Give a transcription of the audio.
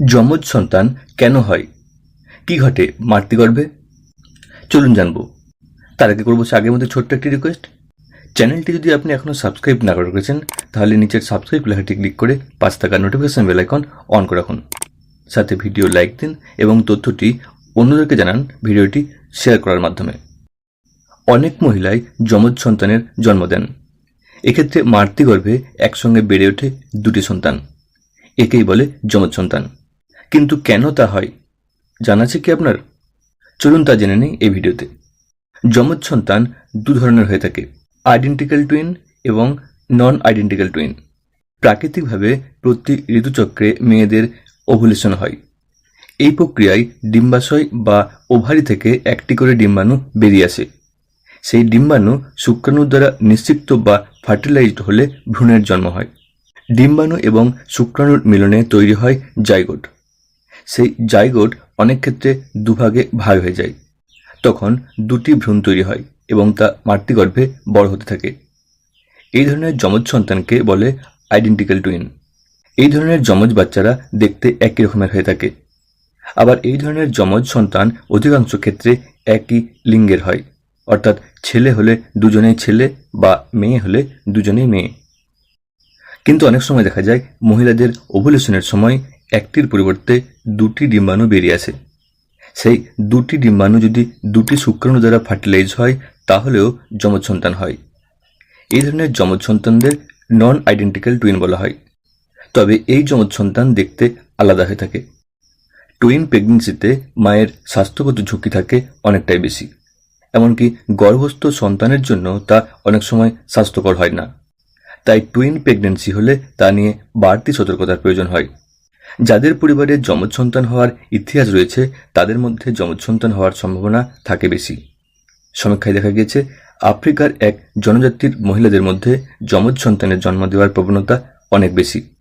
যমজ সন্তান কেন হয়? কি ঘটে? মাতৃগর্ভে চলুন জানব। তার আগে করব আগের মধ্যে ছোট্ট একটি রিকোয়েস্ট চ্যানেলটি যদি আপনি এখনও সাবস্ক্রাইব না করে রেখেছেন, তাহলে নিচের সাবস্ক্রাইব লেখাটি ক্লিক করে পাঁচ থাকা নোটিফিকেশন বেল আইকন অন করে রাখুন। সাথে ভিডিও লাইক দিন এবং তথ্যটি অন্যদেরকে জানান ভিডিওটি শেয়ার করার মাধ্যমে। অনেক মহিলাই যমজ সন্তানের জন্ম দেন। এক্ষেত্রে মাতৃগর্ভে একসঙ্গে বেড়ে ওঠে দুটি সন্তান। একেই বলে যমজ সন্তান। কিন্তু কেন তা হয়? জানা আছে কি আপনার? চলুন তা জেনে নেই এই ভিডিওতে। যমজ সন্তান দু ধরনের হয়ে থাকে আইডেন্টিক্যাল টুইন এবং নন আইডেন্টিক্যাল টুইন প্রাকৃতিকভাবে প্রতি ঋতুচক্রে মেয়েদের ওভুলেশন হয়। এই প্রক্রিয়ায় ডিম্বাশয় বা ওভারি থেকে একটি করে ডিম্বাণু বেরিয়ে আসে। সেই ডিম্বাণু শুক্রাণু দ্বারা নিশ্চিত বা ফার্টিলাইজড হলে ভ্রূণের জন্ম হয়। ডিম্বাণু এবং শুক্রাণুর মিলনে তৈরি হয় জাইগোট। সেই জাইগোট অনেক ক্ষেত্রে দুভাগে ভাগ হয়ে যায়। তখন দুটি ভ্রূণ তৈরি হয় এবং তা মাতৃগর্ভে বড় হতে থাকে। এই ধরনের যমজ সন্তানকে বলে আইডেন্টিক্যাল টুইন এই ধরনের যমজ বাচ্চারা দেখতে একই রকমের হয়ে থাকে। আবার এই ধরনের যমজ সন্তান অধিকাংশ ক্ষেত্রে একই লিঙ্গের হয়। অর্থাৎ ছেলে হলে দুজনেই ছেলে বা মেয়ে হলে দুজনেই মেয়ে। কিন্তু অনেক সময় দেখা যায় মহিলাদের ওভুলেশনের সময় একটির পরিবর্তে দুটি ডিম্বাণু বেরিয়ে আসে। সেই দুটি ডিম্বাণু যদি দুটি শুক্রাণু দ্বারা ফার্টিলাইজ হয়, তাহলেও যমজ সন্তান হয়। এই ধরনের যমজ সন্তানদের নন আইডেন্টিক্যাল টুইন বলা হয়। তবে এই যমজ সন্তান দেখতে আলাদা হয়ে থাকে। টুইন প্রেগনেন্সিতে মায়ের স্বাস্থ্যগত ঝুঁকি থাকে অনেকটাই বেশি। এমনকি গর্ভস্থ সন্তানের জন্য তা অনেক সময় স্বাস্থ্যকর হয় না। তাই টুইন প্রেগনেন্সি হলে তা নিয়ে বাড়তি সতর্কতার প্রয়োজন হয়। যাদের পরিবারে যমজ সন্তান হওয়ার ইতিহাস রয়েছে, তাদের মধ্যে যমজ সন্তান হওয়ার সম্ভাবনা থাকে বেশি। সমীক্ষায় দেখা গিয়েছে, আফ্রিকার এক জনজাতির মহিলাদের মধ্যে যমজ সন্তানের জন্ম দেওয়ার প্রবণতা অনেক বেশি।